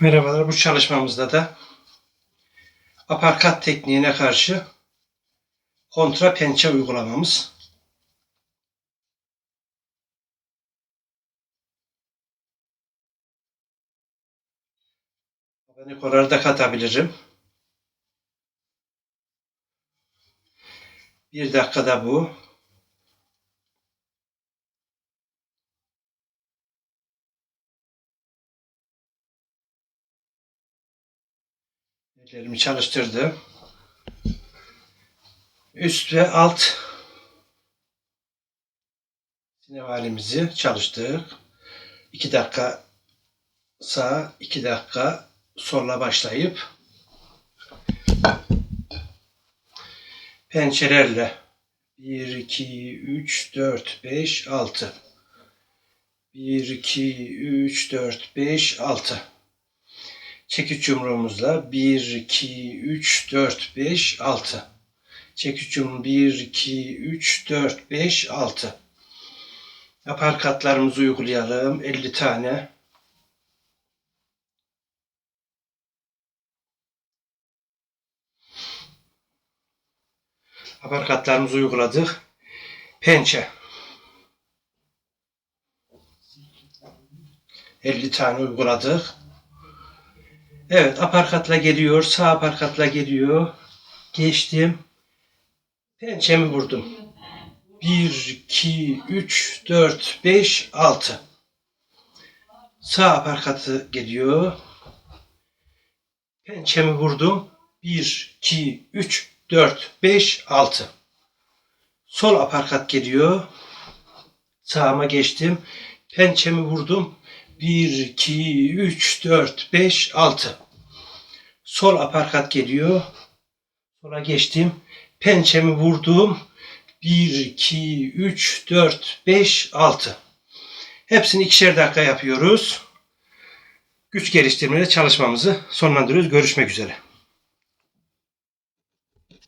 Merhabalar. Bu çalışmamızda da aparkat tekniğine karşı kontra pençe uygulamamız. Abanikoları da katabilirim. Bir dakikada bu. Ellerimi çalıştırdım. Üst ve alt sinevalimizi çalıştık. 2 dakika sağ, 2 dakika solla başlayıp pençelerle 1, 2, 3, 4, 5, 6 1, 2, 3, 4, 5, 6 Çekiç yumruğumuzla 1, 2, 3, 4, 5, 6. Çekiç yumruğu 1, 2, 3, 4, 5, 6. Aparkatlarımızı uygulayalım. 50 tane. Aparkatlarımızı uyguladık. Pençe. 50 tane uyguladık. Evet aparkatla geliyor. Sağ aparkatla geliyor. Geçtim. Pençemi vurdum. 1, 2, 3, 4, 5, 6. Sağ aparkatı geliyor. Pençemi vurdum. 1, 2, 3, 4, 5, 6. Sol aparkat geliyor. Sağıma geçtim. Pençemi vurdum. 1, 2, 3, 4, 5, 6. Sol aparkat geliyor. Sola geçtim. Pençemi vurdum. 1, 2, 3, 4, 5, 6. Hepsini ikişer dakika yapıyoruz. Güç geliştirmede çalışmamızı sonlandırıyoruz. Görüşmek üzere.